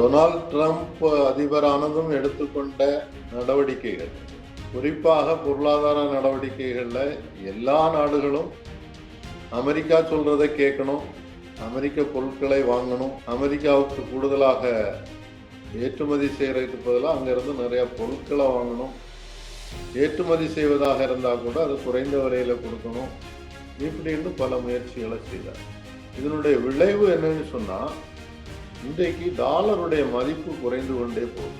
Donald Trump அதிபரானதும் எடுத்துக்கொண்ட நடவடிக்கைகள். குறிப்பாக பொருளாதார நடவடிக்கைகளில் எல்லா நாடுகளும் அமெரிக்கா சொல்றதை கேட்கணும் அமெரிக்க பொருட்களை வாங்கணும் அமெரிக்காவுக்கு கூடுதலாக ஏற்றுமதி செய்கிறதுக்கு பதிலாக அங்கேருந்து நிறையா பொருட்களை வாங்கணும். ஏற்றுமதி செய்வதாக இருந்தால் கூட அது குறைந்த விலையில் கொடுக்கணும். இப்படின்னு பல முயற்சிகளை செய்தார். இதனுடைய விளைவு என்னன்னு சொன்னால் இன்றைக்கு டாலருடைய மதிப்பு குறைந்து கொண்டே போகுது.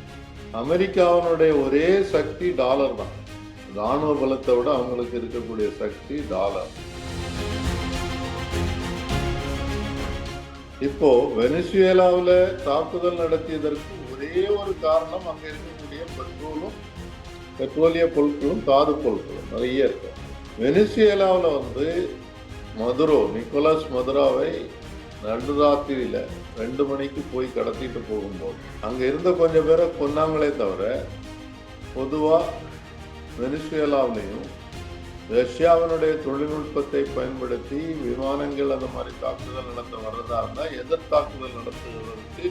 அமெரிக்காவினுடைய ஒரே சக்தி டாலர் தான். ராணுவ பலத்தை விட அவங்களுக்கு இருக்கக்கூடிய சக்தி டாலர். இப்போ வெனிசுவேலாவில் தாக்குதல் நடத்தியதற்கு ஒரே ஒரு காரணம் அங்கே இருக்கக்கூடிய பெட்ரோலும் பெட்ரோலிய பொருட்களும் தாது பொருட்களும் நிறைய இருக்கு. வெனிசுவேலாவில் வந்து மதுரோ நிக்கோலஸ் மதுராவை நடு ராத்திரியில் ரெண்டு மணிக்கு போய் கடத்திட்டு போகும்போது அங்கே இருந்த கொஞ்சம் பேரை கொன்னாங்களே தவிர பொதுவாக வெனிசுவேலாவிலையும் ரஷ்யாவினுடைய தொழில்நுட்பத்தை பயன்படுத்தி விமானங்கள் அந்த மாதிரி தாக்குதல் நடத்த வர்றதா இருந்தால் எதிர் தாக்குதல் நடத்துவதற்கு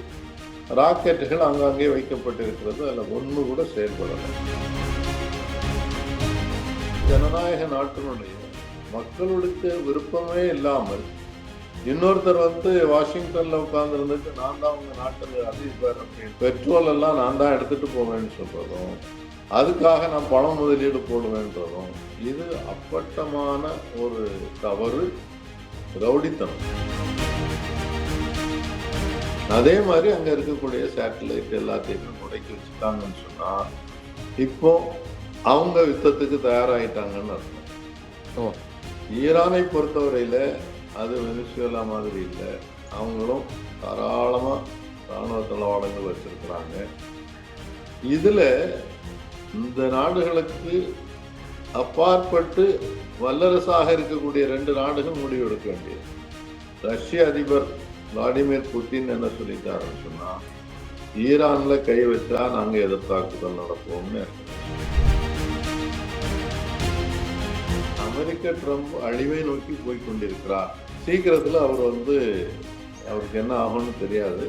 ராக்கெட்டுகள் அங்கங்கே வைக்கப்பட்டிருக்கிறது. அதில் ஒன்று கூட செயல்படலை. ஜனநாயக நாட்டினுடைய மக்களுக்கு விருப்பமே இல்லாமல் இன்னொருத்தர் வந்து வாஷிங்டன்ல உட்கார்ந்து இருந்துட்டு நான் தான் உங்க நாட்டில் அதிபர் அப்படின்னு. பெட்ரோல் எல்லாம் நான் தான் எடுத்துட்டு போவேன்னு சொல்றதும் அதுக்காக நான் பணம் முதலீடு போடுவேன்றதும் இது அப்பட்டமான ஒரு தவறு ரவுடித்தனம். அதே மாதிரி அங்க இருக்கக்கூடிய சேட்டலைட் எல்லாத்தையுமே முடக்கி வச்சுட்டாங்கன்னு சொன்னா இப்போ அவங்க யுத்தத்துக்கு தயாராயிட்டாங்கன்னு அர்த்தம். ஈரானை பொறுத்தவரையில அது வெனிசுவேலா மாதிரி இல்லை. அவங்களும் தாராளமாக ராணுவ தளவாடங்கள் வச்சுருக்குறாங்க. இதில் இந்த நாடுகளுக்கு அப்பாற்பட்டு வல்லரசாக இருக்கக்கூடிய ரெண்டு நாடுகள் முடிவெடுக்க வேண்டியது. ரஷ்ய அதிபர் விளாடிமிர் புட்டின் என்ன சொல்லிட்டாருன்னு சொன்னால் ஈரானில் கை வச்சா நாங்கள் எதிர்த்தாக்குதல் நடப்போம்னு அமெரிக்க ட்ரம்ப் அழிவை நோக்கி போய்கொண்டிருக்கிறார் சீக்கிரத்தில் அவர் வந்து அவருக்கு என்ன ஆகும்னு தெரியாது.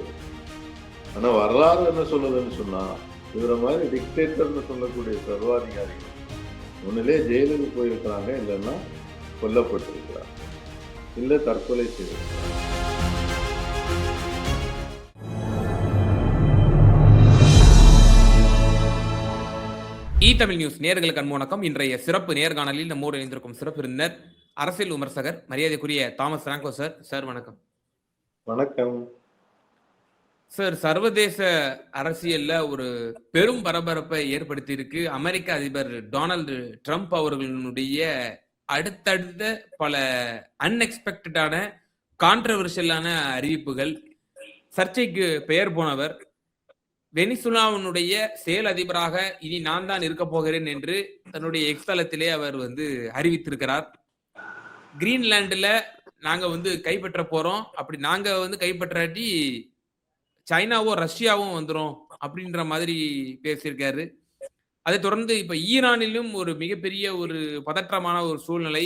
ஆனால் வரலாறு என்ன சொல்லுதுன்னு சொன்னால் இவரை மாதிரி டிக்டேட்டர்னு சொல்லக்கூடிய சர்வாதிகாரிகள் ஒன்றிலே ஜெயிலுக்கு போயிருக்கிறாங்க இல்லைன்னா கொல்லப்பட்டிருக்கிறார் இல்லை தற்கொலை செய்திருக்கிறார் இ தமிழ் நியூஸ் நேர்களுக்கு அன்பு வணக்கம். இன்றைய சிறப்பு நேர்காணலில் நம்மோடு இணைந்திருக்கும் சிறப்பு இருந்தனர் அரசியல் விமர்சகர் மரியாதைக்குரிய தாமஸ் பிராங்கோ சார். சார் வணக்கம். வணக்கம். சார் சர்வதேச அரசியல்ல ஒரு பெரும் பரபரப்பை ஏற்படுத்தி இருக்கு அமெரிக்க அதிபர் டொனால்டு ட்ரம்ப் அவர்களுடைய அடுத்தடுத்த பல அன்எக்ஸ்பெக்டடான கான்ட்ரவர்ஷியலான அறிவிப்புகள். சர்ச்சைக்கு பெயர் போனவர். வெனிசுலாவினுடைய செயல் அதிபராக இனி நான் தான் இருக்க போகிறேன் என்று தன்னுடைய எக்ஸ்தலத்திலே அவர் வந்து அறிவித்திருக்கிறார். கிரீன்லாண்டில் நாங்கள் வந்து கைப்பற்ற போகிறோம் அப்படி நாங்கள் வந்து கைப்பற்றாட்டி சைனாவோ ரஷ்யாவும் வந்துரும் அப்படின்ற மாதிரி பேசியிருக்காரு. அதை தொடர்ந்து இப்போ ஈரானிலும் ஒரு மிகப்பெரிய ஒரு பதற்றமான ஒரு சூழ்நிலை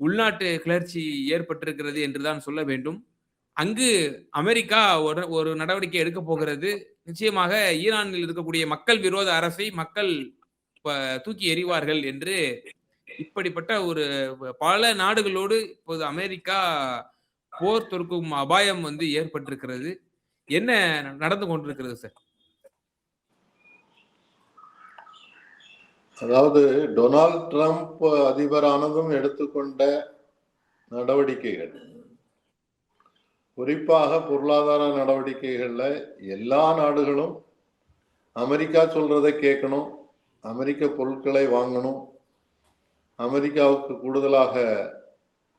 உள்நாட்டு கிளர்ச்சி ஏற்பட்டிருக்கிறது என்றுதான் சொல்ல வேண்டும். அங்கு அமெரிக்கா ஒரு ஒரு நடவடிக்கை எடுக்க போகிறது. நிச்சயமாக ஈரானில் இருக்கக்கூடிய மக்கள் விரோத அரசை மக்கள் தூக்கி எறிவார்கள் என்று இப்படிப்பட்ட ஒரு பல நாடுகளோடு இப்போது அமெரிக்கா போர் தொடுக்கும் அபாயம் வந்து ஏற்பட்டிருக்கிறது. என்ன நடந்து கொண்டிருக்கிறது சார்? அதாவது டொனால்ட் ட்ரம்ப் அதிபரானதும் எடுத்துக்கொண்ட நடவடிக்கைகள். குறிப்பாக பொருளாதார நடவடிக்கைகள்ல எல்லா நாடுகளும் அமெரிக்கா சொல்றதை கேட்கணும் அமெரிக்க பொருட்களை வாங்கணும் அமெரிக்காவுக்கு கூடுதலாக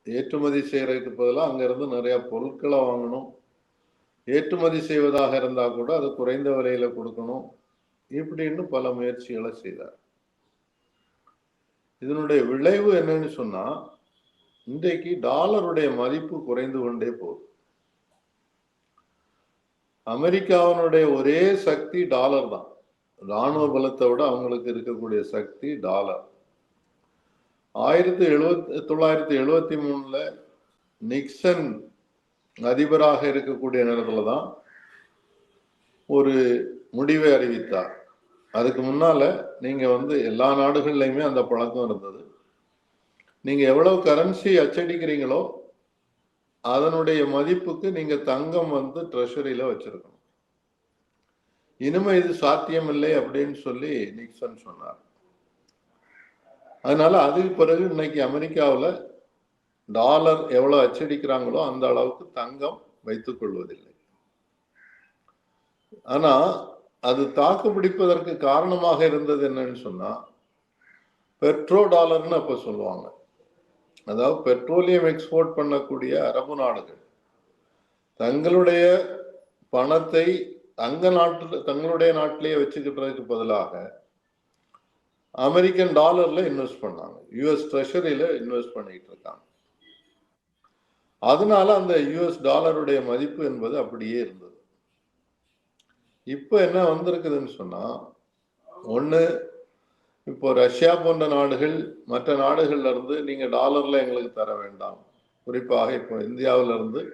ஏற்றுமதி செய்கிறதுக்கு பதிலாக அங்கேருந்து நிறைய பொருட்களை வாங்கணும். ஏற்றுமதி செய்வதாக இருந்தால் கூட அது குறைந்த விலையில் கொடுக்கணும். இப்படின்னு பல முயற்சிகளை செய்தார். இதனுடைய விளைவு என்னன்னு சொன்னால் இன்றைக்கு டாலருடைய மதிப்பு குறைந்து கொண்டே போகுது. அமெரிக்காவினுடைய ஒரே சக்தி டாலர் தான். ராணுவ பலத்தை விட அவங்களுக்கு இருக்கக்கூடிய சக்தி டாலர். ஆயிரத்தி எழுபத்தி தொள்ளாயிரத்தி எழுபத்தி மூணுல நிக்சன் அதிபராக இருக்கக்கூடிய நேரத்துல தான் ஒரு முடிவை அறிவித்தார். அதுக்கு முன்னால நீங்க வந்து எல்லா நாடுகள்லையுமே அந்த பழக்கம் இருந்தது. நீங்க எவ்வளவு கரன்சி அச்சடிக்கிறீங்களோ அதனுடைய மதிப்புக்கு நீங்க தங்கம் வந்து ட்ரெஷரியில வச்சிருக்கணும். இனிமே இது சாத்தியமில்லை அப்படின்னு சொல்லி நிக்சன் சொன்னார். அதனால அதுக்கு பிறகு இன்னைக்கு அமெரிக்காவில் டாலர் எவ்வளோ அச்சடிக்கிறாங்களோ அந்த அளவுக்கு தங்கம் வைத்துக் கொள்வதில்லை. ஆனா அது தாக்கு பிடிப்பதற்கு காரணமாக இருந்தது என்னன்னு சொன்னா பெட்ரோ டாலர்னு அப்ப சொல்லுவாங்க. அதாவது பெட்ரோலியம் எக்ஸ்போர்ட் பண்ணக்கூடிய அரபு நாடுகள் தங்களுடைய பணத்தை தங்க நாட்டில் தங்களுடைய நாட்டிலேயே வச்சுக்கிட்டதுக்கு பதிலாக அமெரிக்கன் டாலர்ல இன்வெஸ்ட் பண்ணாங்க. யூஎஸ் ட்ரெஷரியில இன்வெஸ்ட் பண்ணிட்டு இருக்காங்க. அதனால அந்த யூஎஸ் டாலருடைய மதிப்பு என்பது அப்படியே இருந்தது. இப்போ என்ன வந்திருக்குதுன்னு சொன்னா ஒன்று இப்போ ரஷ்யா போன்ற நாடுகள் மற்ற நாடுகள்ல இருந்து நீங்க டாலர்ல எங்களுக்கு தர வேண்டாம். குறிப்பாக இப்போ இந்தியாவில இருந்து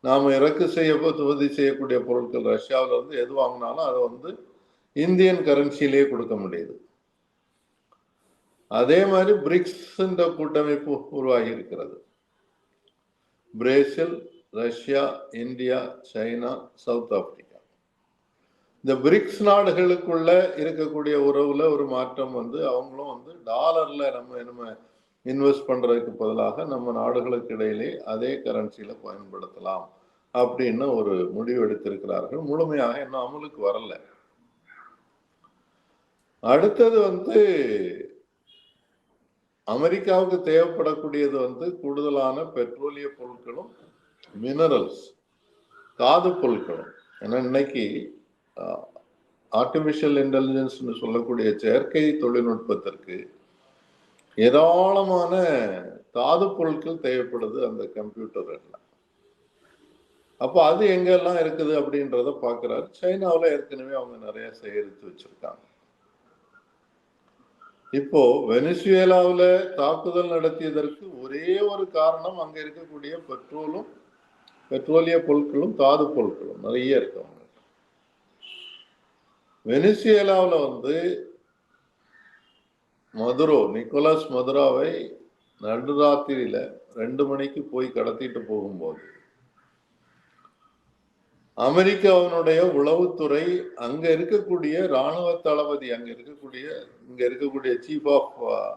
நாம இறக்கு செய்ய உற்பத்தி செய்யக்கூடிய பொருட்கள் ரஷ்யாவில இருந்து எது வாங்கினாலும் அதை வந்து இந்தியன் கரன்சியிலேயே கொடுக்க முடியுது. அதே மாதிரி பிரிக்ஸ்ன்ற கூட்டமைப்பு உருவாகி இருக்கிறது Brazil Russia India China South Africa. இந்த பிரிக்ஸ் நாடுகளுக்குள்ள இருக்கக்கூடிய உறவுல ஒரு மாற்றம் வந்து அவங்களும் வந்து டாலர்ல நம்ம நம்ம இன்வெஸ்ட் பண்றதுக்கு பதிலாக நம்ம நாடுகளுக்கு இடையிலே அதே கரன்சியில பயன்படுத்தலாம் அப்படின்னு ஒரு முடிவு எடுத்திருக்கிறார்கள். முழுமையாக இன்னும் அமலுக்கு வரல. அடுத்தது வந்து அமெரிக்காவுக்கு தேவைப்படக்கூடியது வந்து கூடுதலான பெட்ரோலிய பொருட்களும் மினரல்ஸ் தாது பொருட்களும். ஏன்னா இன்னைக்கு ஆர்டிஃபிஷியல் இன்டெலிஜென்ஸ்னு சொல்லக்கூடிய செயற்கை தொழில்நுட்பத்திற்கு ஏராளமான தாது பொருட்கள் தேவைப்படுது அந்த கம்ப்யூட்டர் எல்லாம் அப்போ அது எங்கெல்லாம் இருக்குது அப்படின்றத பார்க்குறாரு. சைனாவில் ஏற்கனவே அவங்க நிறைய சேகரித்து வச்சுருக்காங்க. இப்போ வெனிசுவேலாவில் தாக்குதல் நடத்தியதற்கு ஒரே ஒரு காரணம் அங்க இருக்கக்கூடிய பெட்ரோலும் பெட்ரோலிய பொருட்களும் தாது பொருட்களும் நிறைய இருக்கு அவங்க வெனிசுவேலாவில் வந்து மதுரோ நிக்கோலஸ் மதுராவை நடுராத்திரியில ரெண்டு மணிக்கு போய் கடத்திட்டு போகும்போது அமெரிக்காவினுடைய உளவுத்துறை அங்க இருக்கக்கூடிய ராணுவ தளபதி அங்க இருக்கக்கூடிய இங்க இருக்கக்கூடிய சீஃப் ஆஃப் uh,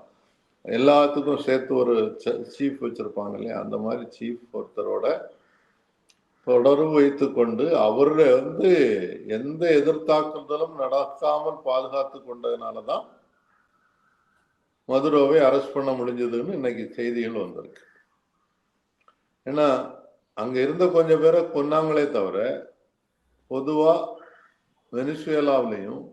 எல்லாத்துக்கும் சேர்த்து ஒரு சீஃப் வச்சிருப்பாங்க இல்லையா? அந்த மாதிரி சீஃப் ஒருத்தரோட தொடர்பு வைத்து கொண்டு அவருடைய வந்து எந்த எதிர்த்தாக்குதலும் நடக்காமல் பாதுகாத்து கொண்டதுனாலதான் மதுரோவை அரெஸ்ட் பண்ண முடிஞ்சதுன்னு இன்னைக்கு செய்திகள் வந்திருக்கு. ஏன்னா அங்க இருந்த கொஞ்சம் பேரை கொன்னாங்களே தவிர பொதுவா வெனிசுவேலாவிலையும்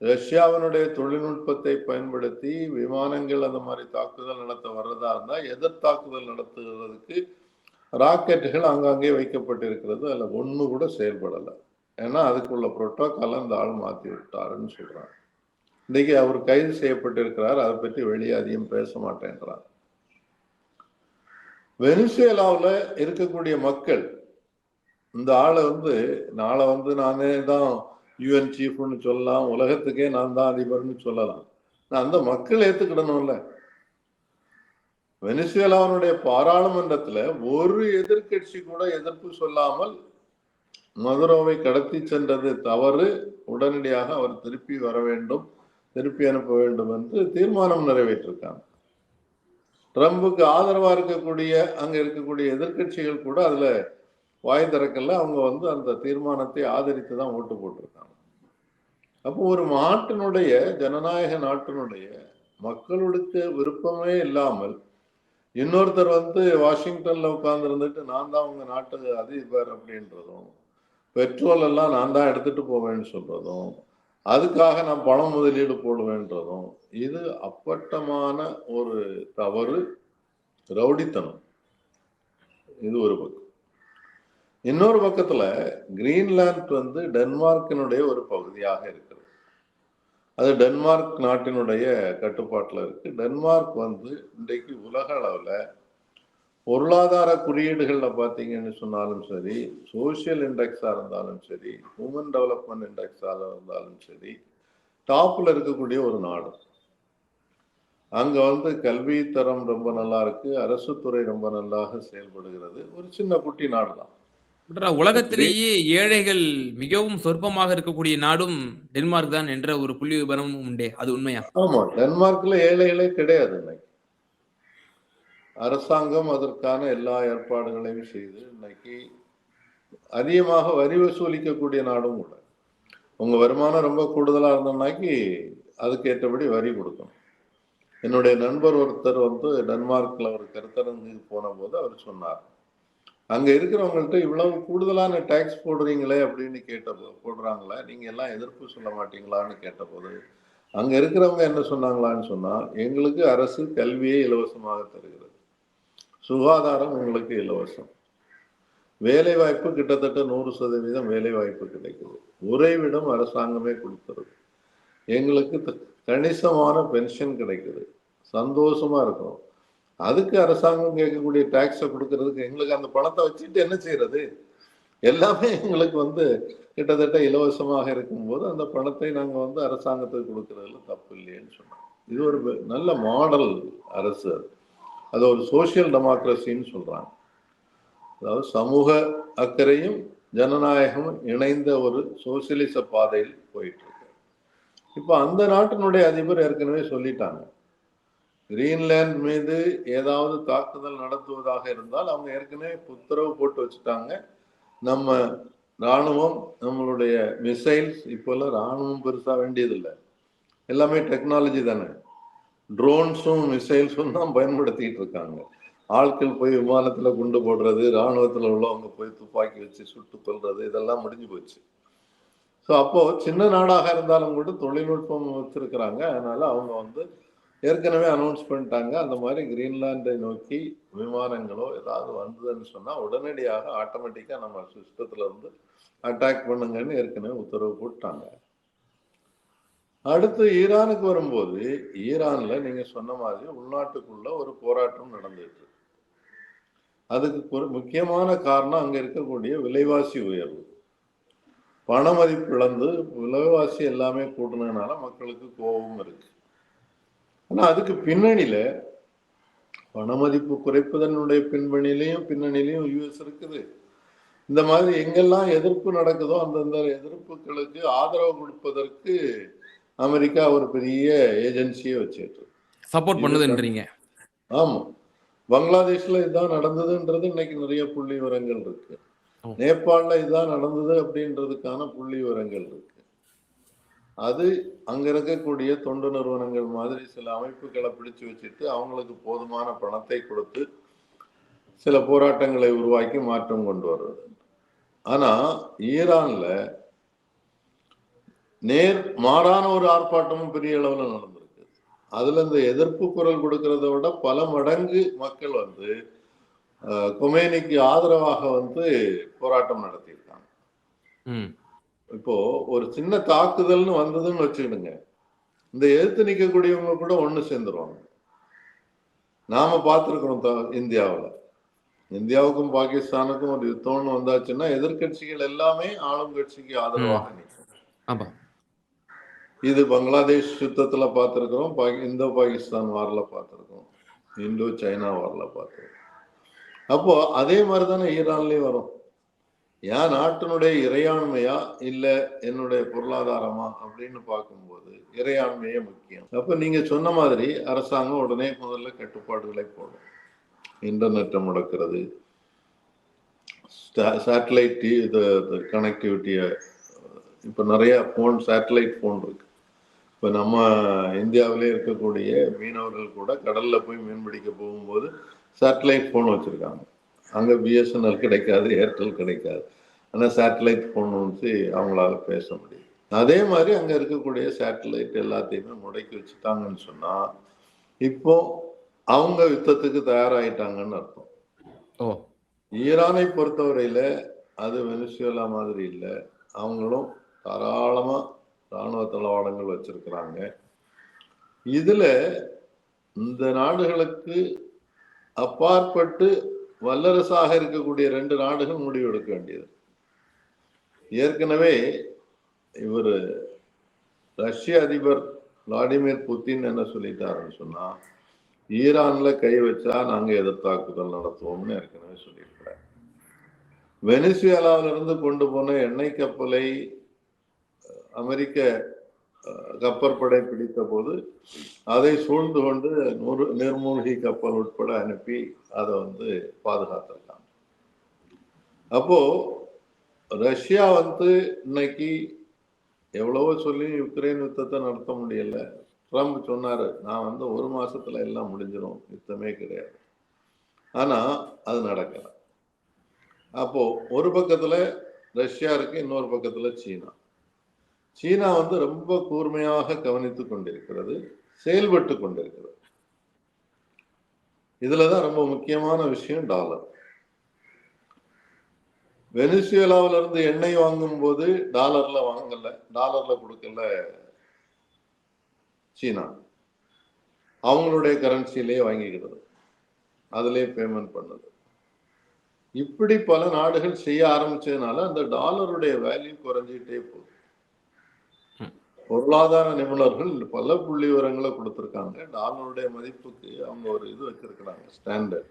ரஷ்யாவினுடைய தொழில்நுட்பத்தை பயன்படுத்தி விமானங்கள் அந்த மாதிரி தாக்குதல் நடத்த வர்றதா இருந்தால் எதிர் தாக்குதல் நடத்துகிறதுக்கு ராக்கெட்டுகள் அங்கங்கே வைக்கப்பட்டிருக்கிறது. அதில் ஒன்று கூட செயல்படலை. ஏன்னா அதுக்குள்ள புரோட்டோக்கால அந்த ஆள் மாற்றி விட்டாருன்னு சொல்கிறாங்க இன்னைக்கு அவர் கைது செய்யப்பட்டிருக்கிறார். அதை பற்றி வெளியே அதிகம் பேச மாட்டேன்றார். வெனிசுவேலாவில் இருக்கக்கூடிய மக்கள் இந்த ஆளை வந்து நாளை வந்து நானே தான் யூஎன் சீஃப்னு சொல்லலாம் உலகத்துக்கே நான் தான் அதிபர்னு சொல்லலாம். நான் அந்த மக்கள் ஏத்துக்கிடணும்ல. வெனிசுவேலாவினுடைய பாராளுமன்றத்துல ஒரு எதிர்கட்சி கூட எதிர்ப்பு சொல்லாமல் மதுரோவை கடத்தி சென்றது தவறு. உடனடியாக அவர் திருப்பி வர வேண்டும் திருப்பி அனுப்ப வேண்டும் என்று தீர்மானம் நிறைவேற்றிருக்காங்க. ட்ரம்புக்கு ஆதரவாக இருக்கக்கூடிய அங்கே இருக்கக்கூடிய எதிர்கட்சிகள் கூட அதில் வாய் திறக்கல. அவங்க வந்து அந்த தீர்மானத்தை ஆதரித்து தான் ஓட்டு போட்டிருக்காங்க. அப்போ ஒரு நாட்டினுடைய ஜனநாயக நாட்டினுடைய மக்களுக்கு விருப்பமே இல்லாமல் இன்னொருத்தர் வந்து வாஷிங்டன்ல உட்கார்ந்துருந்துட்டு நான் தான் உங்க நாட்டு அதிபர் அப்படின்றதும் பெட்ரோல் எல்லாம் நான் தான் எடுத்துட்டு போவேன்னு சொல்றதும் அதுக்காக நான் பணம் முதலீடு போடுவேன்றதும் இது அப்பட்டமான ஒரு தவறு ரவுடித்தனம். இது ஒரு பக்கம். இன்னொரு பக்கத்துல கிரீன்லாந்து வந்து டென்மார்க்கினுடைய ஒரு பகுதியாக இருக்கிறது. அது டென்மார்க் நாட்டினுடைய கட்டுப்பாட்டில் இருக்கு. டென்மார்க் வந்து இன்றைக்கு உலக அளவில் பொருளாதார குறியீடுகள்ல பாத்தீங்கன்னு சொன்னாலும் சரி சோசியல் இண்டெக்ஸா இருந்தாலும் சரி ஹியூமன் டெவலப்மெண்ட் இண்டெக்ஸா இருந்தாலும் சரி டாப்ல இருக்கக்கூடிய ஒரு நாடு. அங்க வந்து கல்வி தரம் ரொம்ப நல்லா இருக்கு அரசு துறை ரொம்ப நல்லாக செயல்படுகிறது. ஒரு சின்ன குட்டி நாடு தான் உலகத்திலேயே ஏழைகள் மிகவும் சொற்பமாக இருக்கக்கூடிய நாடும் டென்மார்க் தான் என்ற ஒரு புள்ளி விவரமும் உண்டே அது உண்மையா? ஆமா டென்மார்க்ல ஏழைகளே கிடையாது இன்னைக்கு. அரசாங்கம் அதற்கான எல்லா ஏற்பாடுகளையும் செய்து இன்னைக்கு அதிகமாக வரி வசூலிக்கக்கூடிய நாடும் கூட உங்கள் வருமானம் ரொம்ப கூடுதலாக இருந்தோம்னாக்கி அதுக்கேற்றபடி வரி கொடுக்கணும். என்னுடைய நண்பர் ஒருத்தர் வந்து டென்மார்க்கில் ஒரு கருத்தரங்கு போன போது அவர் சொன்னார் அங்கே இருக்கிறவங்கள்ட்ட இவ்வளவு கூடுதலான டேக்ஸ் போடுறீங்களே அப்படின்னு கேட்டபோ போடுறாங்களே நீங்கள் எல்லாம் எதிர்ப்பு சொல்ல மாட்டீங்களான்னு கேட்டபோது அங்கே இருக்கிறவங்க என்ன சொன்னாங்களான்னு சொன்னால் எங்களுக்கு அரசு கல்வியை இலவசமாக தருகிறது. சுகாதாரம் உங்களுக்கு இலவசம். வேலை வாய்ப்பு கிட்டத்தட்ட நூறு சதவீதம் வேலை வாய்ப்பு கிடைக்குது. உறைவிடம் அரசாங்கமே கொடுத்துருது. எங்களுக்கு த- கணிசமான பென்ஷன் கிடைக்குது. சந்தோஷமா இருக்கும் அதுக்கு அரசாங்கம் கேட்கக்கூடிய டாக்ஸை கொடுக்கறதுக்கு எங்களுக்கு அந்த பணத்தை வச்சுட்டு என்ன செய்யறது? எல்லாமே எங்களுக்கு வந்து கிட்டத்தட்ட இலவசமாக இருக்கும்போது அந்த பணத்தை நாங்கள் வந்து அரசாங்கத்துக்கு கொடுக்கறதுல தப்பு இல்லையேன்னு சொன்னோம். இது ஒரு நல்ல மாடல் அரசு அது. அது ஒரு சோசியல் டெமோக்ரஸின்னு சொல்கிறாங்க அதாவது சமூக அக்கறையும் ஜனநாயகமும் இணைந்த ஒரு சோசியலிச பாதையில் போயிட்டு இருக்கு. இப்போ அந்த நாட்டினுடைய அதிபர் ஏற்கனவே சொல்லிட்டாங்க. கிரீன்லேண்ட் மீது ஏதாவது தாக்குதல் நடத்துவதாக இருந்தால் அவங்க ஏற்கனவே உத்தரவு போட்டு வச்சுட்டாங்க. நம்ம ராணுவம் நம்மளுடைய மிசைல்ஸ் இப்போல்லாம் ராணுவம் பெருசாக வேண்டியதில்லை. எல்லாமே டெக்னாலஜி தானே. ட்ரோன்ஸும் மிசைல்ஸும் தான் பயன்படுத்திட்டு இருக்காங்க. ஆட்கள் போய் விமானத்துல குண்டு போடுறது இராணுவத்தில் உள்ளவங்க போய் துப்பாக்கி வச்சு சுட்டு கொள்றது இதெல்லாம் முடிஞ்சு போச்சு. ஸோ அப்போ சின்ன நாடாக இருந்தாலும் கூட தொழில்நுட்பம் வச்சிருக்கிறாங்க. அதனால அவங்க வந்து ஏற்கனவே அனௌன்ஸ் பண்ணிட்டாங்க. அந்த மாதிரி கிரீன்லாண்டை நோக்கி விமானங்களோ ஏதாவது வந்ததுன்னு சொன்னால் உடனடியாக ஆட்டோமேட்டிக்காக நம்ம சிஸ்டத்துல இருந்து அட்டாக் பண்ணுங்கன்னு ஏற்கனவே உத்தரவு போட்டாங்க. அடுத்து ஈரானுக்கு வரும்போது ஈரான்ல நீங்க சொன்ன மாதிரி உள்நாட்டுக்குள்ள ஒரு போராட்டம் நடந்துட்டு அதுக்கு ஒரு முக்கியமான காரணம் அங்க இருக்கக்கூடிய விலைவாசி உயர்வு. பண மதிப்பு இழந்து விலைவாசி எல்லாமே கூட்டினதுனால மக்களுக்கு கோபம் இருக்கு. ஆனா அதுக்கு பின்னணியில பணமதிப்பு குறைப்பதனுடைய பின்பணிலையும் பின்னணிலையும் யூஎஸ் இருக்குது. இந்த மாதிரி எங்கெல்லாம் எதிர்ப்பு நடக்குதோ அந்தந்த எதிர்ப்புகளுக்கு ஆதரவு கொடுப்பதற்கு அமெரிக்கா ஒரு பெரிய ஏஜென்சியை வச்சிட்டு சப்போர்ட் பண்ணுதுன்றீங்க. ஆமா. பங்களாதேஷ்ல இதுதான் நடந்ததுன்றது இன்னைக்கு நிறைய புள்ளி விவரங்கள் இருக்கு. நேபாள்ல இதுதான் நடந்தது அப்படின்றதுக்கான புள்ளி விவரங்கள் இருக்கு. அது அங்க இருக்கக்கூடிய தொண்டு நிறுவனங்கள் மாதிரி சில அமைப்புகளை பிடிச்சு வச்சுட்டு அவங்களுக்கு போதுமான பணத்தை கொடுத்து சில போராட்டங்களை உருவாக்கி மாற்றம் கொண்டு வர்றது ஆனா ஈரான்ல நேர் மாறான ஒரு ஆர்ப்பாட்டமும் பெரிய அளவுல நடந்திருக்கு. அதுல இந்த எதிர்ப்பு குரல் கொடுக்கறத விட பல மடங்கு மக்கள் வந்து கொமேனிக்கு ஆதரவாக வந்து போராட்டம் நடத்தியிருக்காங்க. இப்போ ஒரு சின்ன தாக்குதல்னு வந்ததுன்னு வச்சுக்கிடுங்க. இந்த எதிர்த்து நிக்கக்கூடியவங்க கூட ஒண்ணு சேர்ந்துருவாங்க. நாம பார்த்துருக்கிறோம் த- இந்தியாவுல. இந்தியாவுக்கும் பாகிஸ்தானுக்கும் ஒரு யுத்தம்னு வந்தாச்சுன்னா எதிர்க்கட்சிகள் எல்லாமே ஆளும் கட்சிக்கு ஆதரவாக நிற்கும் இது பங்களாதேஷ் யுத்தத்துல பார்த்துருக்குறோம். பா இந்தோ பாகிஸ்தான் வாரில் பார்த்துருக்கோம் இந்தோ சைனா வாரில் பார்த்துருக்கோம் அப்போ அதே மாதிரி தானே ஈரான்லேயும் வரும். என் நாட்டினுடைய இறையாண்மையா இல்லை என்னுடைய பொருளாதாரமா அப்படின்னு பார்க்கும்போது இறையாண்மையே முக்கியம். அப்போ நீங்கள் சொன்ன மாதிரி அரசாங்கம் உடனே முதல்ல கட்டுப்பாடுகளை போடும். இன்டர்நெட்டை முடக்கிறது. சேட்டலைட் இது கனெக்டிவிட்டியை இப்போ நிறைய ஃபோன் சேட்டலைட் ஃபோன் இருக்கு. இப்போ நம்ம இந்தியாவிலே இருக்கக்கூடிய மீனவர்கள் கூட கடல்ல போய் மீன் பிடிக்க போகும்போது சேட்டலைட் ஃபோன் வச்சிருக்காங்க. அங்கே பிஎஸ்என்எல் கிடைக்காது ஏர்டெல் கிடைக்காது. ஆனால் சேட்டலைட் ஃபோன் வச்சு அவங்களால பேச முடியும். அதே மாதிரி அங்கே இருக்கக்கூடிய சேட்டலைட் எல்லாத்தையுமே முடக்கி வச்சுட்டாங்கன்னு சொன்னா இப்போ அவங்க யுத்தத்துக்கு தயாராயிட்டாங்கன்னு அர்த்தம். ஓ. ஈரானை பொறுத்தவரையில அது வெனிசுவேலா மாதிரி இல்லை. அவங்களும் தாராளமா ராணுவ தளவாடங்கள் வச்சிருக்கிறாங்க. இதுல இந்த நாடுகளுக்கு அப்பாற்பட்டு வல்லரசாக இருக்கக்கூடிய ரெண்டு நாடுகள் முடிவெடுக்க வேண்டியது. ஏற்கனவே இவர் ரஷ்ய அதிபர் விளாடிமிர் புத்தின் என்ன சொல்லிட்டாருன்னு சொன்னா ஈரான்ல கை வச்சா நாங்க எதிர்த்தாக்குதல் நடத்துவோம்னு ஏற்கனவே சொல்லியிருக்கிறார். வெனிசுவேலாவிலிருந்து கொண்டு போன எண்ணெய் கப்பலை அமெரிக்க கப்பற்படை பிடித்த போது அதை சூழ்ந்து கொண்டு நூறு நீர்மூழ்கி கப்பல் உட்பட அனுப்பி அதை வந்து பாதுகாத்திருக்காங்க. அப்போ ரஷ்யா வந்து இன்னைக்கு எவ்வளவோ சொல்லி யுக்ரைன் யுத்தத்தை நடத்த முடியல. ட்ரம்ப் சொன்னாரு நான் வந்து ஒரு மாசத்துல எல்லாம் முடிஞ்சிடும் யுத்தமே கிடையாது. ஆனா அது நடக்கல. அப்போ ஒரு பக்கத்துல ரஷ்யா இருக்கு இன்னொரு பக்கத்துல சீனா. சீனா வந்து ரொம்ப கூர்மையாக கவனித்துக் கொண்டிருக்கிறது செயல்பட்டு கொண்டிருக்கிறது. இதுலதான் ரொம்ப முக்கியமான விஷயம் டாலர். வெனிசுவேலாவில இருந்து எண்ணெய் வாங்கும் போது டாலர்ல வாங்கல டாலர்ல கொடுக்கல சீனா. அவங்களுடைய கரன்சிலேயே வாங்கிக்கிறது. அதுலேயே பேமெண்ட் பண்ணுது. இப்படி பல நாடுகள் செய்ய ஆரம்பிச்சதுனால அந்த டாலருடைய வேல்யூ குறைஞ்சிட்டே போகுது. பொருளாதார நிபுணர்கள் பல புள்ளி விவரங்களை கொடுத்துருக்காங்க. டாலருடைய மதிப்புக்கு அவங்க ஒரு இது வச்சிருக்கிறாங்க ஸ்டாண்டர்ட்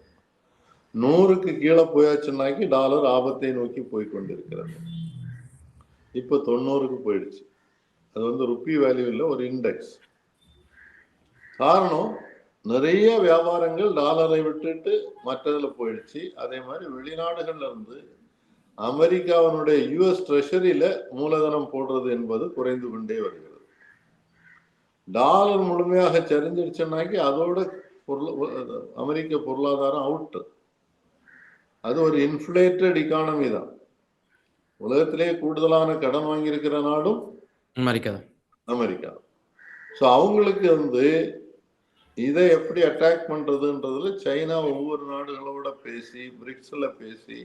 நூறுக்கு கீழே போயாச்சுன்னாக்கி டாலர் ஆபத்தை நோக்கி போய் கொண்டிருக்கிறது இப்போ தொண்ணூறுக்கு போயிடுச்சு. அது வந்து ருப்பி வேல்யூ இல்லை ஒரு இண்டெக்ஸ் காரணம் நிறைய வியாபாரங்கள் டாலரை விட்டுட்டு மற்றதில் போயிடுச்சு. அதே மாதிரி வெளிநாடுகள்ல இருந்து அமெரிக்காவினுடைய யுஎஸ் ட்ரெஷரியில மூலதனம் போடுறது என்பது குறைந்து கொண்டே வருகிறது. டாலர் முழுமையாக சரிஞ்சிடுச்சுன்னாக்கி அதோட பொருள அமெரிக்க பொருளாதாரம் அவுட்டு அது ஒரு இன்ஃபிளேட்டட் இக்கானமி தான். உலகத்திலேயே கூடுதலான கடன் வாங்கியிருக்கிற நாடும் அமெரிக்கா அமெரிக்கா ஸோ அவங்களுக்கு வந்து இதை எப்படி அட்டாக் பண்றதுன்றதுல சைனா ஒவ்வொரு நாடுகளோட பேசி பிரிக்ஸ்ல பேசி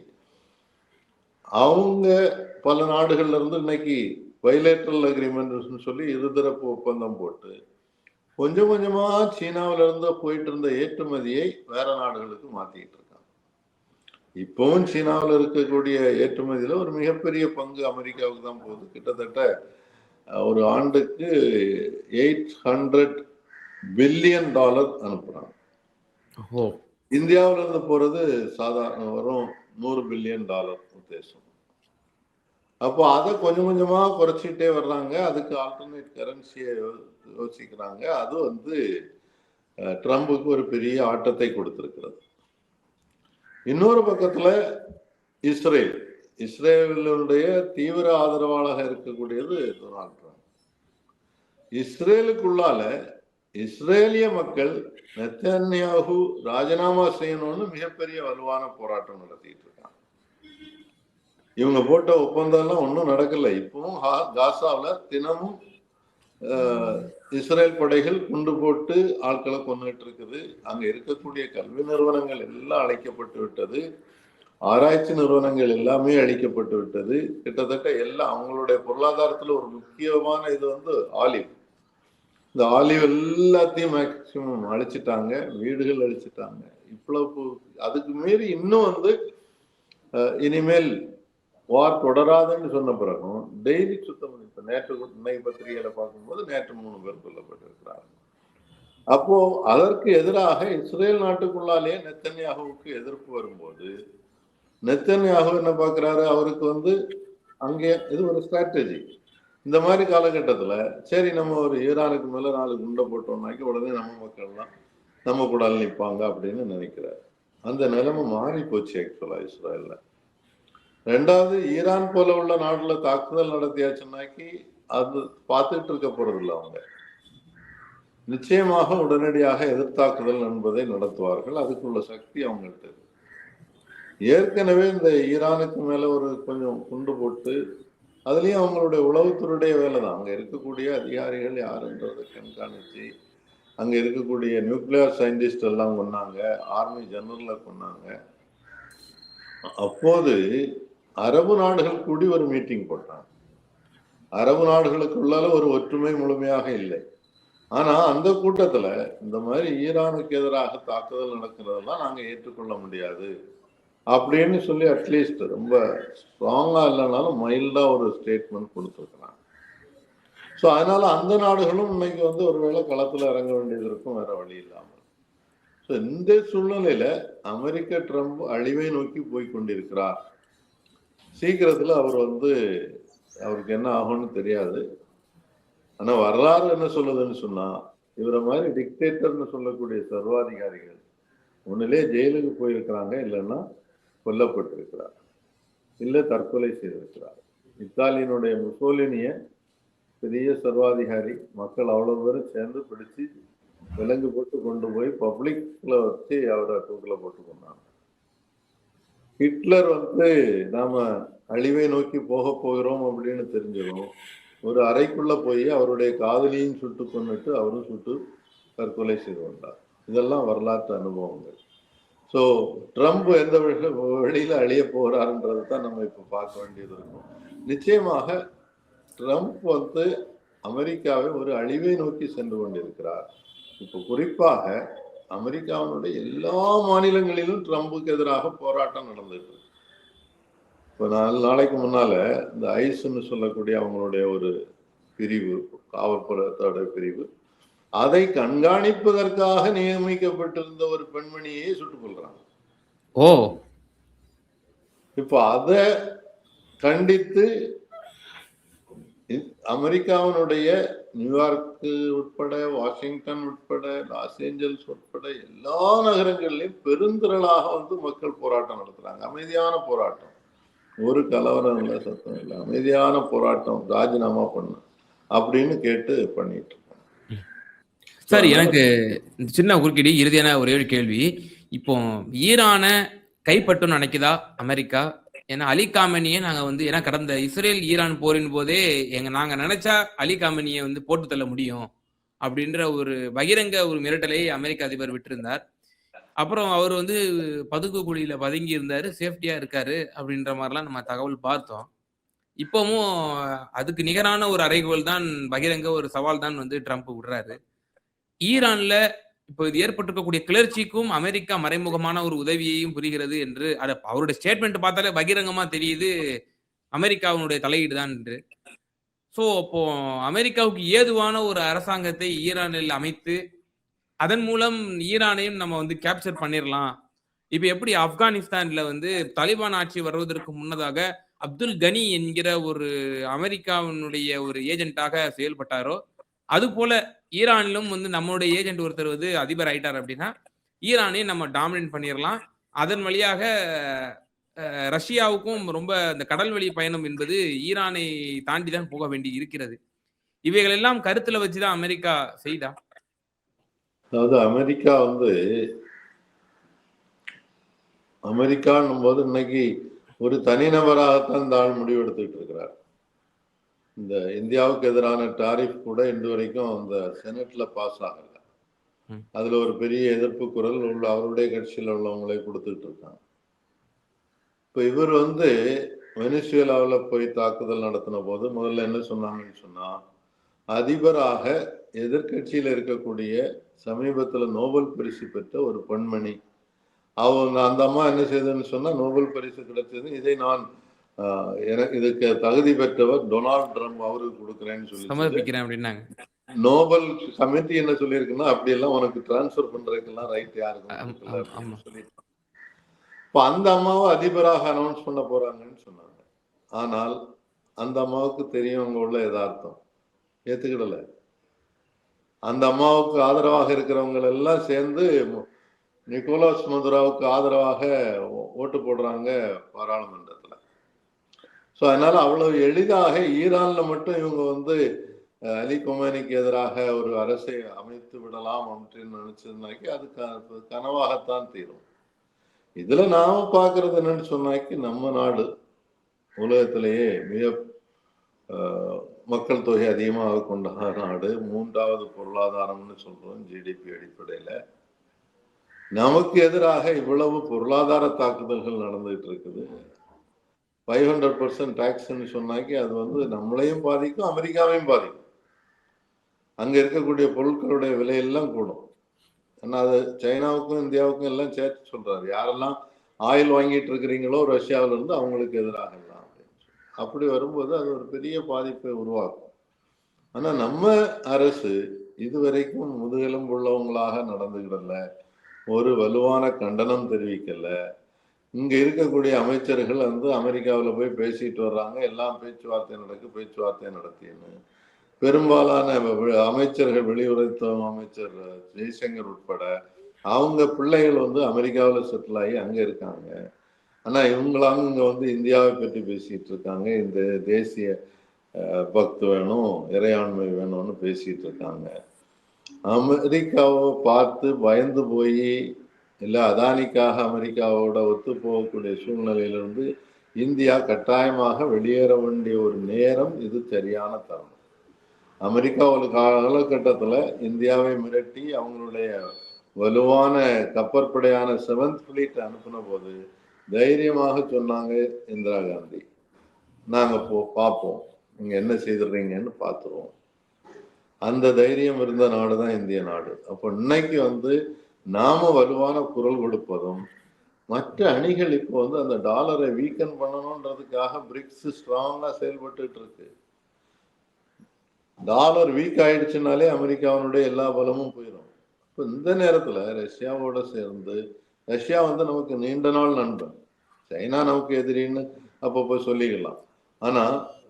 அவங்க பல நாடுகள்ல இருந்து இன்னைக்கு பைலேட்ரல் அக்ரிமெண்ட்னு சொல்லி இருதரப்பு ஒப்பந்தம் போட்டு கொஞ்சம் கொஞ்சமா சீனாவில இருந்து போயிட்டு இருந்த ஏற்றுமதியை வேற நாடுகளுக்கு மாத்திட்டு இருக்காங்க. இப்பவும் சீனாவில் இருக்கக்கூடிய ஏற்றுமதியில ஒரு மிகப்பெரிய பங்கு அமெரிக்காவுக்கு தான் போகுது. கிட்டத்தட்ட ஒரு ஆண்டுக்கு எயிட் ஹண்ட்ரட் பில்லியன் டாலர் அனுப்புறாங்க. இந்தியாவுல இருந்து போறது சாதாரண வரும் நூறு பில்லியன் டாலர் உத்தேசம். அப்போ அதை கொஞ்சம் கொஞ்சமா குறைச்சிக்கிட்டே வர்றாங்க. அதுக்கு ஆல்டர்னேட் கரன்சியை யோசிக்கிறாங்க. அது வந்து ட்ரம்புக்கு ஒரு பெரிய ஆட்டத்தை கொடுத்திருக்கிறது. இன்னொரு பக்கத்துல இஸ்ரேல். இஸ்ரேலுடைய தீவிர ஆதரவாளாக இருக்கக்கூடியது டொனால்ட் ட்ரம்ப். இஸ்ரேலுக்குள்ளால இஸ்ரேலிய மக்கள் நெத்தன்யாகு ராஜினாமா செய்யணும்னு மிகப்பெரிய வலுவான போராட்டம் நடத்திட்டு இவங்க போட்ட ஒப்பந்தம்லாம் ஒன்றும் நடக்கல. இப்பவும் காசாவில் தினமும் இஸ்ரேல் படைகள் குண்டு போட்டு ஆட்களை கொண்டுகிட்டு இருக்குது. அங்க இருக்கக்கூடிய கல்வி நிறுவனங்கள் எல்லாம் அழைக்கப்பட்டு விட்டது. ஆராய்ச்சி நிறுவனங்கள் எல்லாமே அழிக்கப்பட்டு விட்டது. கிட்டத்தட்ட எல்லாம் அவங்களுடைய பொருளாதாரத்துல ஒரு முக்கியமான இது வந்து ஆலிவ். இந்த ஆலிவ் எல்லாத்தையும் மேக்சிமம் அழிச்சிட்டாங்க. வீடுகள் அழிச்சிட்டாங்க. இவ்வளவு அதுக்கு மீறி இன்னும் வந்து இனிமேல் வார் தொடராதுன்னு சொன்ன பிறகும் டெய்லி சுத்தம் பண்ணி நேற்று இன்னைக்கு பத்திரிகையில பார்க்கும்போது நேற்று மூணு பேர் கொல்லப்பட்டிருக்கிறார்கள் அப்போ அதற்கு எதிராக இஸ்ரேல் நாட்டுக்குள்ளாலேயே நெத்தன்யாகுவுக்கு எதிர்ப்பு வரும்போது நெத்தன்யாகு என்ன பார்க்குறாரு? அவருக்கு வந்து அங்கே இது ஒரு ஸ்ட்ராட்டஜி இந்த மாதிரி காலகட்டத்தில் சரி நம்ம ஒரு ஈரானுக்கு மேலே நாலு குண்டை போட்டோம்னாக்கி உடனே நம்ம மக்கள்லாம் நம்ம கூட நிற்பாங்க அப்படின்னு நினைக்கிறார். அந்த நிலைமை மாறி போச்சு ஆக்சுவலாக இஸ்ரேலில். ரெண்டாவது ஈரான் போல உள்ள நாட்டில் தாக்குதல் நடத்தியாச்சுன்னாக்கி அது பார்த்துட்டு இருக்க இல்லை அவங்க. நிச்சயமாக உடனடியாக எதிர்த்தாக்குதல் என்பதை நடத்துவார்கள். அதுக்குள்ள சக்தி அவங்கள்ட்ட இருக்கு. ஏற்கனவே இந்த ஈரானுக்கு மேல ஒரு கொஞ்சம் குண்டு போட்டு அதுலயும் அவங்களுடைய உளவுத்துறையுடைய வேலை தான். அங்க இருக்கக்கூடிய அதிகாரிகள் யாருன்றதை கண்காணிச்சு அங்க இருக்கக்கூடிய நியூக்ளியர் சயின்டிஸ்ட் எல்லாம் கொன்னாங்க ஆர்மி ஜெனரல கொன்னாங்க. அப்போது அரபு நாடுகள் கூடி ஒரு மீட்டிங் போட்டாங்க அரபு நாடுகளுக்குள்ளால ஒரு ஒற்றுமை முழுமையாக இல்லை. ஆனா அந்த கூட்டத்துல இந்த மாதிரி ஈரானுக்கு எதிராக தாக்குதல் நடக்கிறதெல்லாம் நாங்க ஏற்றுக்கொள்ள முடியாது அப்படின்னு சொல்லி அட்லீஸ்ட் ரொம்ப ஸ்ட்ராங்கா இல்லைனாலும் மைல்டா ஒரு ஸ்டேட்மெண்ட் கொடுத்துருக்குறாங்க ஸோ அதனால அந்த நாடுகளும் இன்னைக்கு வந்து ஒருவேளை களத்துல இறங்க வேண்டியது இருக்கும் வேற வழி இல்லாமல். ஸோ இந்த சூழ்நிலையில அமெரிக்க ட்ரம்ப் அழிவை நோக்கி போய் கொண்டிருக்கிறார். சீக்கிரத்தில் அவர் வந்து அவருக்கு என்ன ஆகும்னு தெரியாது. ஆனால் வரலாறு என்ன சொல்லுதுன்னு சொன்னால் இவரை மாதிரி டிக்டேட்டர்னு சொல்லக்கூடிய சர்வாதிகாரிகள் ஒன்றிலே ஜெயிலுக்கு போயிருக்கிறாங்க இல்லைன்னா கொல்லப்பட்டிருக்கிறார். இல்லை தற்கொலை செய்திருக்கிறார். இத்தாலியினுடைய முசோலினிய பெரிய சர்வாதிகாரி மக்கள் அவ்வளோ பேரும் சேர்ந்து பிடிச்சு விலங்கு போட்டு கொண்டு போய் பப்ளிக்கில் வச்சு அவரை தூக்கில் போட்டு கொண்டாங்க. ஹிட்லர் வந்து நாம அழிவை நோக்கி போக போகிறோம் அப்படின்னு தெரிஞ்சிடும் ஒரு அறைக்குள்ள போய் அவருடைய காதலியும் சுட்டு கொண்டுட்டு அவரும் சுட்டு தற்கொலை செய்து கொண்டார். இதெல்லாம் வரலாற்று அனுபவங்கள். ஸோ ட்ரம்ப் எந்த வழி- வழியில அழிய போகிறாருன்றது தான் நம்ம இப்போ பார்க்க வேண்டியது இருக்கும். நிச்சயமாக ட்ரம்ப் வந்து அமெரிக்காவை ஒரு அழிவை நோக்கி சென்று கொண்டிருக்கிறார். இப்போ குறிப்பாக அமெரிக்காவினுடைய எல்லா மாநிலங்களிலும் ட்ரம்புக்கு எதிராக போராட்டம் நடந்துட்டு இருக்கு இப்போ நாலு நாளைக்கு முன்னால இந்த ஐஸ்ன்னு சொல்லக்கூடிய அவங்களுடைய ஒரு பிரிவு காவல்புறத்தோட பிரிவு அதை கண்காணிப்பதற்காக நியமிக்கப்பட்டிருந்த ஒரு பெண்மணியை சுட்டுக் கொள்றாங்க ஓ. இப்போ அதை கண்டித்து அமெரிக்காவினுடைய நியூயார்க்கு உட்பட வாஷிங்டன் உட்பட லாஸ் ஏஞ்சல்ஸ் உட்பட எல்லா நகரங்கள்லையும் பெருந்திரளாக வந்து மக்கள் போராட்டம் நடத்துறாங்க. அமைதியான போராட்டம். ஒரு கலவரம் இல்லை சத்தம் இல்லை. அமைதியான போராட்டம் ராஜினாமா பண்ண அப்படின்னு கேட்டு பண்ணிட்டு இருக்கோம் சார் எனக்கு இந்த சின்ன குறுக்கீடு இறுதியான ஒரே ஒரு கேள்வி. இப்போ ஈரான கைப்பற்றும் நினைக்குதா அமெரிக்கா? ஏன்னா அலி காமெனியை நாங்க வந்து ஏன்னா கடந்த இஸ்ரேல் ஈரான் போரின் போதே எங்க நாங்க நினைச்சா அலி காமெனியை வந்து போட்டு தள்ள முடியும் அப்படின்ற ஒரு பகிரங்க ஒரு மிரட்டலை அமெரிக்க அதிபர் விட்டிருந்தார். அப்புறம் அவர் வந்து பதுக்கு குழியில பதுங்கி இருந்தாரு சேஃப்டியா இருக்காரு அப்படின்ற மாதிரிலாம் நம்ம தகவல் பார்த்தோம். இப்பவும் அதுக்கு நிகரான ஒரு அறைகோல் தான் பகிரங்க ஒரு சவால் தான் வந்து ட்ரம்ப் விடுறாரு. ஈரான்ல இப்போ இது ஏற்பட்டிருக்கக்கூடிய கிளர்ச்சிக்கும் அமெரிக்கா மறைமுகமான ஒரு உதவியையும் புரிகிறது என்று அதை அவருடைய ஸ்டேட்மெண்ட் பார்த்தாலே பகிரங்கமா தெரியுது. அமெரிக்காவினுடைய தலையீடு தான் என்று. ஸோ அப்போ அமெரிக்காவுக்கு ஏதுவான ஒரு அரசாங்கத்தை ஈரானில் அமைத்து அதன் மூலம் ஈரானையும் நம்ம வந்து கேப்சர் பண்ணிடலாம் இப்போ எப்படி ஆப்கானிஸ்தான்ல வந்து தாலிபான் ஆட்சி வருவதற்கு முன்னதாக அப்துல் கனி என்கிற ஒரு அமெரிக்காவினுடைய ஒரு ஏஜென்ட்டாக செயல்பட்டாரோ அது போல ஈரானிலும் வந்து நம்மளுடைய ஏஜென்ட் ஒருத்தர் வந்து அதிபர் ஆயிட்டார் அப்படின்னா ஈரானையும் நம்ம டாமினேட் பண்ணிடலாம் அதன் வழியாக ரஷ்யாவுக்கும் ரொம்ப இந்த கடல் வழி பயணம் என்பது ஈரானை தாண்டி தான் போக வேண்டி இருக்கிறது. இவைகளெல்லாம் கருத்துல வச்சுதான் அமெரிக்கா செய்தா? அதாவது அமெரிக்கா வந்து அமெரிக்கான்னும் போது இன்னைக்கு ஒரு தனிநபராகத்தான் இந்த ஆள் முடிவு எடுத்துக்கிட்டு இருக்கிறார். இந்த இந்தியாவுக்கு எதிரான டாரிஃப் கூட இன்று வரைக்கும் அந்த செனட்ல பாஸ் ஆகல. அதுல ஒரு பெரிய எதிர்ப்பு குரல் உள்ள அவருடைய கட்சியில் உள்ளவங்களே கொடுத்துட்டு இருக்காங்க. இப்ப இவர் வந்து வெனிசுவேலாவுல போய் தாக்குதல் நடத்தின போது முதல்ல என்ன சொன்னாங்கன்னு சொன்னா அதிபராக எதிர்க்கட்சியில இருக்கக்கூடிய சமீபத்துல நோபல் பரிசு பெற்ற ஒரு பெண்மணி. அவங்க அந்த அம்மா என்ன செய்ததுன்னு சொன்னா நோபல் பரிசு கிடைச்சது இதை நான் இதுக்கு தகுதி பெற்றவர் டொனால்ட் ட்ரம்ப் அவருக்கு கொடுக்குறேன்னு சொல்லி சமர்ப்பிக்கிறேன் அப்படின்னாங்க. நோபல் கமிட்டி என்ன சொல்லியிருக்குன்னா அப்படி எல்லாம் உனக்கு டிரான்ஸ்ஃபர் பண்றதுக்கெல்லாம் ரைட் யாருக்கும் சொல்லியிருக்காங்க இப்போ அந்த அம்மாவை அதிபராக அனௌன்ஸ் பண்ண போறாங்கன்னு சொன்னாங்க. ஆனால் அந்த அம்மாவுக்கு தெரியும் அங்க உள்ள யதார்த்தம். ஏத்துக்கிடல. அந்த அம்மாவுக்கு ஆதரவாக இருக்கிறவங்க எல்லாம் சேர்ந்து நிக்கோலாஸ் மதுராவுக்கு ஆதரவாக ஓட்டு போடுறாங்க பாராளுமன்றத்துல ஸோ அதனால அவ்வளவு எளிதாக ஈரான்ல மட்டும் இவங்க வந்து அலி கொமேனிக்கு எதிராக ஒரு அரசை அமைத்து விடலாம் அப்படின்னு நினைச்சதுனாக்கி அது க- கனவாகத்தான் தீரும். இதுல நாம பார்க்கறது என்னன்னு சொன்னாக்கி நம்ம நாடு உலகத்திலேயே மிக மக்கள் தொகை அதிகமாக கொண்ட நாடு. மூன்றாவது பொருளாதாரம்னு சொல்றோம் ஜிடிபி அடிப்படையில. நமக்கு எதிராக இவ்வளவு பொருளாதார தாக்குதல்கள் நடந்துகிட்டு இருக்குது. ஃபைவ் ஹண்ட்ரட் பர்சன்ட் டேக்ஸ்ன்னு சொன்னாக்கி அது வந்து நம்மளையும் பாதிக்கும் அமெரிக்காவையும் பாதிக்கும். அங்கே இருக்கக்கூடிய பொருட்களுடைய விலையெல்லாம் கூடும். ஏன்னா அது சைனாவுக்கும் இந்தியாவுக்கும் எல்லாம் சேர்த்து சொல்கிறாரு யாரெல்லாம் ஆயில் வாங்கிட்டு இருக்கிறீங்களோ ரஷ்யாவிலேருந்து அவங்களுக்கு எதிராகலாம் அப்படின்னு சொல்லி. அப்படி வரும்போது அது ஒரு பெரிய பாதிப்பை உருவாக்கும். ஆனால் நம்ம அரசு இதுவரைக்கும் முதுகெலும்பு உள்ளவங்களாக நடந்துக்கிடல. ஒரு வலுவான கண்டனம் தெரிவிக்கலை. இங்க இருக்கக்கூடிய அமைச்சர்கள் வந்து அமெரிக்காவில் போய் பேசிட்டு வர்றாங்க. எல்லாம் பேச்சுவார்த்தை நடக்கு பேச்சுவார்த்தை நடத்தின்னு. பெரும்பாலான அமைச்சர்கள் வெளியுறவுத்துறை அமைச்சர் ஜெய்சங்கர் உட்பட அவங்க பிள்ளைகள் வந்து அமெரிக்காவில் செட்டில் ஆகி அங்கே இருக்காங்க. ஆனால் இவங்களாம் இங்கே வந்து இந்தியாவை பற்றி பேசிட்டு இருக்காங்க. இந்த தேசிய பக்து வேணும் இறையாண்மை வேணும்னு பேசிட்டு இருக்காங்க. அமெரிக்காவை பார்த்து பயந்து போய் இல்லை அதானிக்காக அமெரிக்காவோட ஒத்து போகக்கூடிய சூழ்நிலையிலிருந்து இந்தியா கட்டாயமாக வெளியேற வேண்டிய ஒரு நேரம் இது சரியான தருணம். அமெரிக்கா ஒரு காலகட்டத்தில் இந்தியாவை மிரட்டி அவங்களுடைய வலுவான கப்பற்படையான செவன்த் ஃபிளீட் அனுப்பின போது தைரியமாக சொன்னாங்க இந்திரா காந்தி. நாங்கள் போ பார்ப்போம் நீங்கள் என்ன செய்துடுறீங்கன்னு பார்த்துருவோம் அந்த தைரியம் இருந்த நாடு தான் இந்திய நாடு. அப்போ இன்னைக்கு வந்து நாம வலுவான குரல் கொடுப்பதும் மற்ற அணிகள் இப்போ வந்து அந்த டாலரை வீக்கன் பண்ணணுன்றதுக்காக பிரிக்ஸ் ஸ்ட்ராங்கா செயல்பட்டு இருக்கு. டாலர் வீக் ஆயிடுச்சுனாலே அமெரிக்காவினுடைய எல்லா பலமும் போயிடும் இப்போ இந்த நேரத்துல ரஷ்யாவோட சேர்ந்து ரஷ்யா வந்து நமக்கு நீண்ட நாள் நண்பன். சைனா நமக்கு எதிரின்னு அப்பப்போ சொல்லிக்கலாம் ஆனா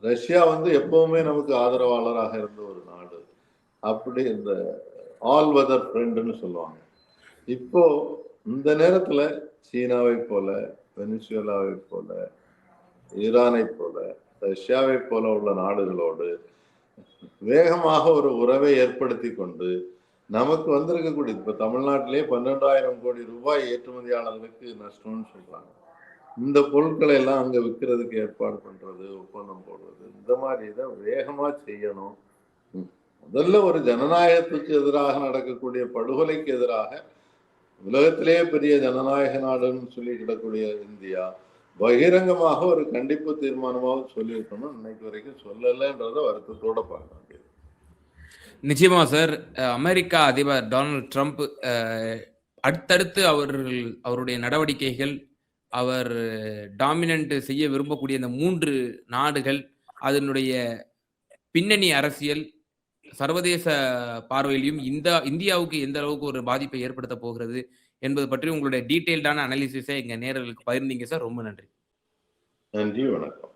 ரஷ்யா வந்து எப்பவுமே நமக்கு ஆதரவாளராக இருந்த ஒரு நாடு. அப்படி இந்த ஆல் வெதர் ஃப்ரெண்டுன்னு சொல்லுவாங்க. இப்போ இந்த நேரத்துல சீனாவை போல வெனிசுவேலாவை போல ஈரானை போல ரஷ்யாவை போல உள்ள நாடுகளோடு வேகமாக ஒரு உறவை ஏற்படுத்தி கொண்டு நமக்கு வந்திருக்கக்கூடிய இப்ப தமிழ்நாட்டிலே பன்னெண்டாயிரம் கோடி ரூபாய் ஏற்றுமதியாளர்களுக்கு நஷ்டம்னு சொல்றாங்க. இந்த பொருட்களை எல்லாம் அங்க விற்கிறதுக்கு ஏற்பாடு பண்றது ஒப்பந்தம் போடுறது இந்த மாதிரி இதை வேகமா செய்யணும். முதல்ல ஒரு ஜனநாயகத்துக்கு எதிராக நடக்கக்கூடிய படுகொலைக்கு எதிராக உலகத்திலேயே பெரிய ஜனநாயக நாடுன்னு சொல்லி கிடக்கூடிய இந்தியா பகிரங்கமாக ஒரு கண்டிப்பு தீர்மானமாக சொல்லியிருக்கணும் இன்னைக்கு வரைக்கும் சொல்லலைன்றத வருத்தத்தோட பார்க்க வேண்டியது. நிச்சயமா சார். அமெரிக்கா அதிபர் டொனால்ட் ட்ரம்ப் அடுத்தடுத்து அவர்கள் அவருடைய நடவடிக்கைகள் அவர் டாமினன்ட் செய்ய விரும்பக்கூடிய இந்த மூன்று நாடுகள் அதனுடைய பின்னணி அரசியல் சர்வதேச பார்வையிலையும் இந்த இந்தியாவுக்கு எந்த அளவுக்கு ஒரு பாதிப்பை ஏற்படுத்த போகிறது என்பது பற்றி உங்களுடைய டீட்டெயில்டான அனாலிசிஸை எங்க நேரர்களுக்கு பகிர்ந்தீங்க சார். ரொம்ப நன்றி. நன்றி வணக்கம்.